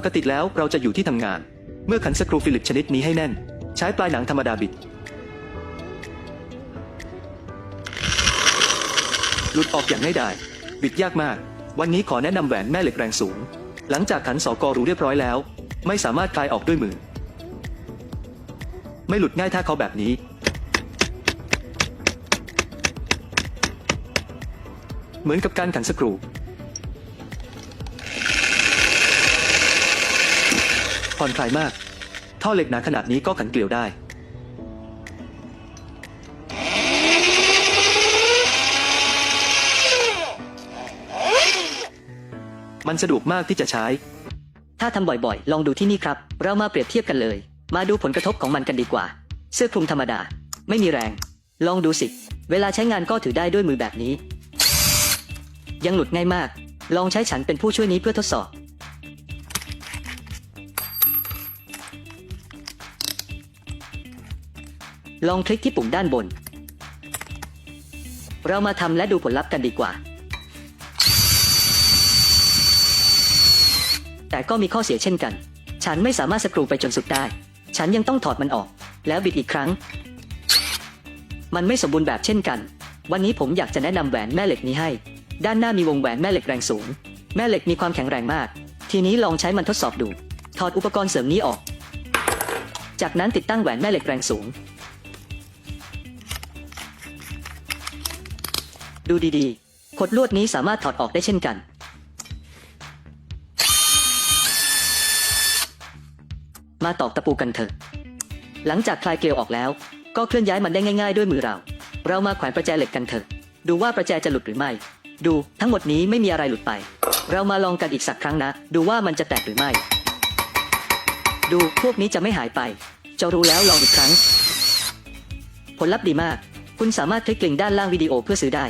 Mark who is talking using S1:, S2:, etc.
S1: ปกติแล้วเราจะอยู่ที่ทำงาน เมื่อขันสกรูฟิลิปชนิดนี้ให้แน่น ใช้ปลายหนังธรรมดาบิด หลุดออกอย่างง่ายดายบิดยากมาก วันนี้ขอแนะนำแหวนแม่เหล็กแรงสูง หลังจากขันสอกอรูเรียบร้อยแล้ว ไม่สามารถคลายออกด้วยมือ ไม่หลุดง่ายถ้าเขาแบบนี้เหมือนกับการขันสกรู ผ่อนคลายมาก ท่อเหล็กหนาขนาดนี้ก็ขันเกลียวได้ มันสะดวกมากที่จะใช้
S2: ถ้าทำบ่อยๆ ลองดูที่นี่ครับ เรามาเปรียบเทียบกันเลย มาดูผลกระทบของมันกันดีกว่า เสื้อคลุมธรรมดา ไม่มีแรง ลองดูสิ เวลาใช้งานก็ถือได้ด้วยมือแบบนี้ ยังหลุดง่ายมาก ลองใช้ฉันเป็นผู้ช่วยนี้เพื่อทดสอบ ลองคลิกที่ปุ่มด้านบน เรามาทำและดูผลลัพธ์กันดีกว่า แต่ก็มีข้อเสียเช่นกัน ฉันไม่สามารถสกรูไปจนสุดได้ ฉันยังต้องถอดมันออก แล้วบิดอีกครั้ง มันไม่สมบูรณ์แบบเช่นกัน วันนี้ผมอยากจะแนะนำแหวนแม่เหล็กนี้ให้ ด้านหน้ามีวงแหวนแม่เหล็กแรงสูง แม่เหล็กมีความแข็งแรงมาก ทีนี้ลองใช้มันทดสอบดู ถอดอุปกรณ์เสริมนี้ออก จากนั้นติดตั้งแหวนแม่เหล็กแรงสูง ดูดีๆขดลวดนี้สามารถถอดออกได้เช่นกัน มาตอกตะปูกันเถอะ หลังจากคลายเกลียวออกแล้ว ก็เคลื่อนย้ายมันได้ง่าย ๆ ด้วยมือเรา เรามาแขวนประแจเหล็กกันเถอะ ดูว่าประแจจะหลุดหรือไม่ ดูทั้งหมดนี้ไม่มีอะไรหลุดไป เรามาลองกันอีกสักครั้งนะ ดูว่ามันจะแตกหรือไม่ ดูพวกนี้จะไม่หายไป จะรู้แล้วลองอีกครั้ง ผลลัพธ์ดีมาก คุณสามารถคลิกลิงก์ด้านล่างวิดีโอเพื่อซื้อได้